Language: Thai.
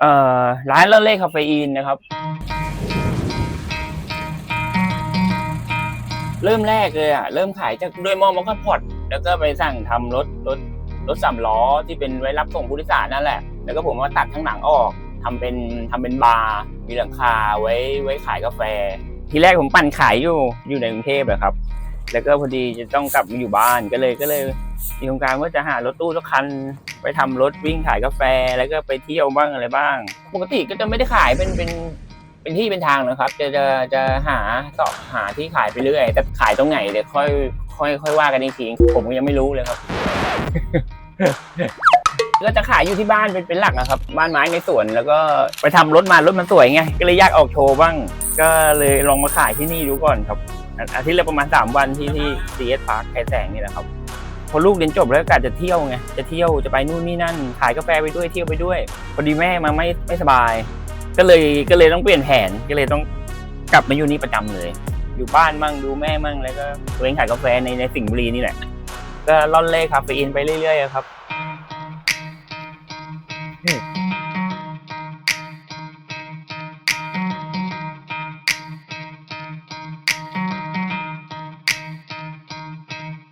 เอ่อร้านเล่เล่คาเฟอีนนะครับ เริ่มแรกเลยอะ เริ่มขายจากด้วยหม้อมอคคาพอดแล้วก็ไปสั่งทำรถรถรถสามล้อที่เป็นไว้รับส่งผู้โดยสารนั่นแหละ แล้วก็ผมมาตัดข้างหลังออกทำเป็นทำเป็นบาร์มีหลังคาไว้ไว้ขายกาแฟ ทีแรกผมปั่นขายอยู่อยู่ในกรุงเทพอะครับ แล้วก็พอดีจะต้องกลับมาอยู่บ้านก็เลยก็เลยมีโครงการว่าจะหารถตู้สักคัน ไปทำรถวิ่งขายกาแฟ แล้วก็ไปเที่ยวบ้างอะไรบ้าง ปกติก็จะไม่ได้ขายเป็นเป็นเป็นที่เป็นทางนะครับ จะจะจะหาต่อหาที่ขายไปเรื่อยแต่ขายตรงไหนเดี๋ยวค่อยค่อยค่อยว่ากันอีกทีผมก็ยังไม่รู้เลยครับก็จะขายอยู่ที่บ้านเป็นเป็นหลักนะครับบ้านไม้ในสวนแล้วก็ไปทำรถมารถมันสวยไงก็เลยอยากออกโชว์บ้าง ก็เลยลองมาขายที่นี่ดูก่อนครับ อาอาทิตย์ละประมาณ 3 วันที่ที่ CS Park ไคแสงนี่แหละครับ พอลูกเรียนจบแล้วก็กะจะเที่ยวไง จะเที่ยวจะไปนู่นนี่นั่น ขายกาแฟไปด้วยเที่ยวไปด้วย พอดีแม่มาไม่ไม่สบาย ก็เลยก็เลยต้องเปลี่ยนแผน ก็เลยต้องกลับมาอยู่นี่ประจำเลย อยู่บ้านมั่งดูแม่มั่งแล้วก็ตัวเองขายกาแฟในในสิงห์บุรีนี่แหละ ก็ล่อนเล่คาเฟอีนไปเรื่อยๆอะครับ